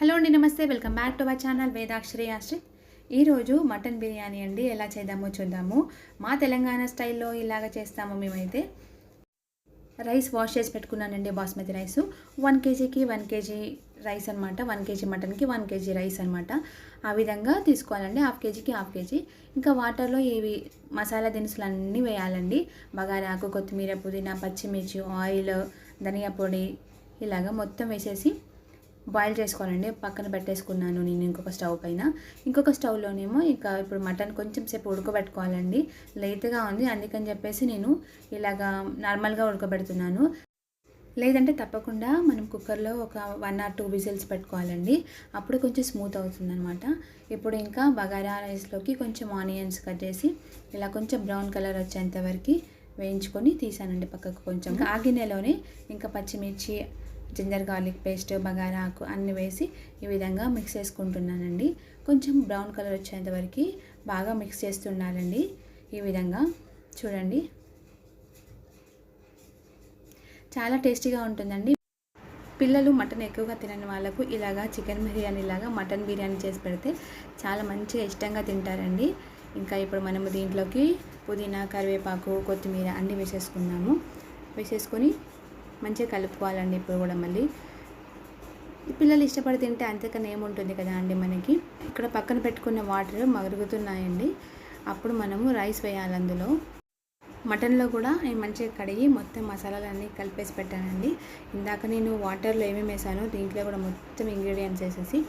Hello అండి నమస్తే. Welcome back to our channel Vedakshari Ashrith. ఈరోజు మటన్ బిర్యానీ అండి ఎలా చేద్దామో చూద్దాము. మా తెలంగాణ స్టైల్లో ఇలాగ చేస్తాము మేమైతే. రైస్ వాష్ చేసి పెట్టుకున్నానండి బాస్మతి రైస్. వన్ కేజీకి వన్ కేజీ రైస్ అనమాట వన్ కేజీ మటన్కి వన్ కేజీ రైస్ అనమాట ఆ విధంగా తీసుకోవాలండి. హాఫ్ కేజీకి హాఫ్ కేజీ. ఇంకా వాటర్లో ఇవి మసాలా దినుసులు అన్నీ వేయాలండి. బగారాకు కొత్తిమీర పుదీనా పచ్చిమిర్చి ఆయిల్ ధనియా పొడి ఇలాగ మొత్తం వేసేసి బాయిల్ చేసుకోవాలండి. పక్కన పెట్టేసుకున్నాను నేను ఇంకొక స్టవ్ పైన. ఇంకొక స్టవ్లోనేమో ఇంకా ఇప్పుడు మటన్ కొంచెం సేపు ఉడకబెట్టుకోవాలండి. లైట్గా ఉంది. అందుకని చెప్పేసి నేను ఇలాగా నార్మల్గా ఉడకబెడుతున్నాను. లేదంటే తప్పకుండా మనం కుక్కర్లో ఒక వన్ ఆర్ టూ విజిల్స్ పెట్టుకోవాలండి. అప్పుడు కొంచెం స్మూత్ అవుతుంది అనమాట ఇప్పుడు ఇంకా బగారా రైస్లోకి కొంచెం ఆనియన్స్ కట్ చేసి ఇలా కొంచెం బ్రౌన్ కలర్ వచ్చేంత వరకు వేయించుకొని తీసానండి పక్కకు కొంచెం. ఆ గిన్నెలోనే ఇంకా పచ్చిమిర్చి జింజర్ గార్లిక్ పేస్ట్ బగారా ఆకు అన్నీ వేసి ఈ విధంగా మిక్స్ చేసుకుంటున్నానండి. కొంచెం బ్రౌన్ కలర్ వచ్చేంత వరకు బాగా మిక్స్ చేస్తున్నానండి ఈ విధంగా చూడండి. చాలా టేస్టీగా ఉంటుందండి. పిల్లలు మటన్ ఎక్కువగా తినని వాళ్ళకు ఇలాగా చికెన్ బిర్యానీ ఇలాగా మటన్ బిర్యానీ చేసి పెడితే చాలా మంచిగా ఇష్టంగా తింటారండి. ఇంకా ఇప్పుడు మనము దీంట్లోకి పుదీనా కరివేపాకు కొత్తిమీర అన్నీ వేసేసుకున్నాము వేసేసుకొని మంచిగా కలుపుకోవాలండి ఇప్పుడు కూడా మళ్ళీ. పిల్లలు ఇష్టపడి తింటే అంతకన్నా ఏముంటుంది కదా అండి మనకి. ఇక్కడ పక్కన పెట్టుకున్న వాటర్ మరుగుతున్నాయండి. అప్పుడు మనము రైస్ వేయాలి అందులో. మటన్లో కూడా నేను మంచిగా కడిగి మొత్తం మసాలాలన్నీ కలిపేసి పెట్టానండి. ఇందాక నేను వాటర్లో ఏమేమి వేసానో దీంట్లో కూడా మొత్తం ఇంగ్రీడియంట్స్ వేసేసి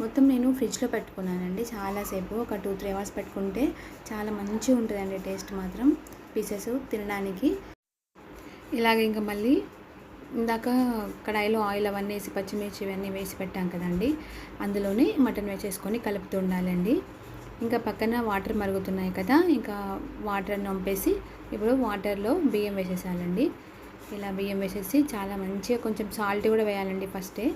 మొత్తం నేను ఫ్రిడ్జ్లో పెట్టుకున్నానండి. చాలాసేపు ఒక టూ త్రీ అవర్స్ పెట్టుకుంటే చాలా మంచిగా ఉంటుందండి టేస్ట్ మాత్రం. పీసెస్ తినడానికి. ఇలాగ ఇంకా మళ్ళీ ఇందాక కడాయిలో ఆయిల్ అవన్నీ వేసి పచ్చిమిర్చి ఇవన్నీ వేసి పెట్టాం కదండి. అందులోనే మటన్ వేసేసుకొని కలుపుతూ ఉండాలండి. ఇంకా పక్కన వాటర్ మరుగుతున్నాయి కదా ఇంకా వాటర్ నంపేసి ఇప్పుడు వాటర్లో బియ్యం వేసేసాలండి ఇలా బియ్యం వేసేసి చాలా మంచిగా కొంచెం సాల్ట్ కూడా వేయాలండి ఫస్టే.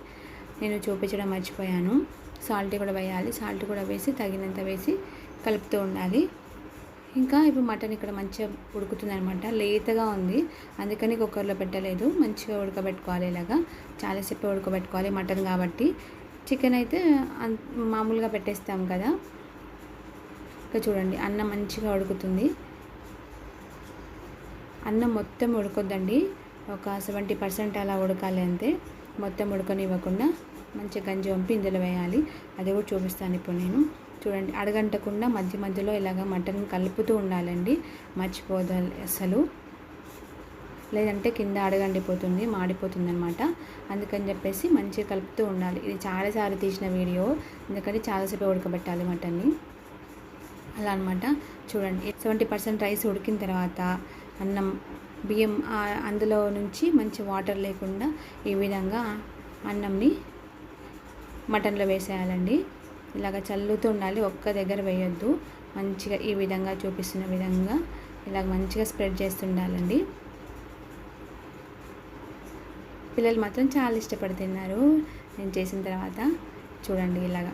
నేను చూపించడం మర్చిపోయాను. సాల్ట్ కూడా వేయాలి. సాల్ట్ కూడా వేసి తగినంత వేసి కలుపుతూ ఉండాలి. ఇంకా ఇప్పుడు మటన్ ఇక్కడ మంచిగా ఉడుకుతుంది అనమాట లేతగా ఉంది. అందుకని కుక్కర్లో పెట్టలేదు. మంచిగా ఉడకబెట్టుకోవాలి ఇలాగా. చాలాసేపు ఉడకబెట్టుకోవాలి మటన్ కాబట్టి. చికెన్ అయితే మామూలుగా పెట్టేస్తాం కదా. ఇంకా చూడండి అన్నం మంచిగా ఉడుకుతుంది. అన్నం మొత్తం ఉడకొద్దండి. ఒక సెవెంటీ పర్సెంట్ అలా ఉడకాలి అంతే. మొత్తం ఉడకనివ్వకుండా మంచి గంజి వంపి ఇందులో వేయాలి. అది కూడా చూపిస్తాను ఇప్పుడు నేను. చూడండి అడగంటకుండా మధ్య మధ్యలో ఇలాగ మటన్ కలుపుతూ ఉండాలండి. మర్చిపోదు అసలు. లేదంటే కింద అడగండిపోతుంది మాడిపోతుంది అనమాట అందుకని చెప్పేసి మంచిగా కలుపుతూ ఉండాలి. ఇది చాలాసార్లు తీసిన వీడియో. ఎందుకంటే చాలాసేపు ఉడకబెట్టాలి మటన్ని. అలా అనమాట చూడండి సెవెంటీ పర్సెంట్ రైస్ ఉడికిన తర్వాత అన్నం బియ్యం అందులో నుంచి మంచి వాటర్ లేకుండా ఈ విధంగా అన్నంని మటన్లో వేసేయాలండి. ఇలాగ చల్లుతూ ఉండాలి ఒక్క దగ్గర వేయొద్దు. మంచిగా ఈ విధంగా చూపిస్తున్న విధంగా ఇలాగ మంచిగా స్ప్రెడ్ చేస్తుండాలండి. పిల్లలు మాత్రం చాలా ఇష్టపడి తిన్నారు. నేను చేసిన తర్వాత చూడండి ఇలాగా.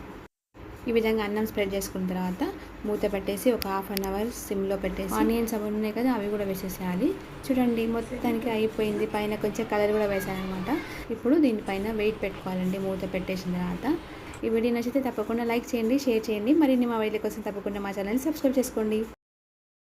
ఈ విధంగా అన్నం స్ప్రెడ్ చేసుకున్న తర్వాత మూత పెట్టేసి ఒక హాఫ్ అన్ అవర్ సిమ్లో పెట్టేసి ఆనియన్స్ అవి ఉన్నాయి కదా అవి కూడా వేసేసేయాలి. చూడండి మొత్తానికి అయిపోయింది. పైన కొంచెం కలర్ కూడా వేసానమాట ఇప్పుడు దీనిపైన వెయిట్ పెట్టుకోవాలండి. మూత పెట్టేసిన తర్వాత ఈ వీడియో నచ్చితే తప్పకుండా లైక్ చేయండి షేర్ చేయండి. మరిన్ని మా వీడియో కోసం తప్పకుండా మా ఛానల్ని సబ్స్క్రైబ్ చేసుకోండి.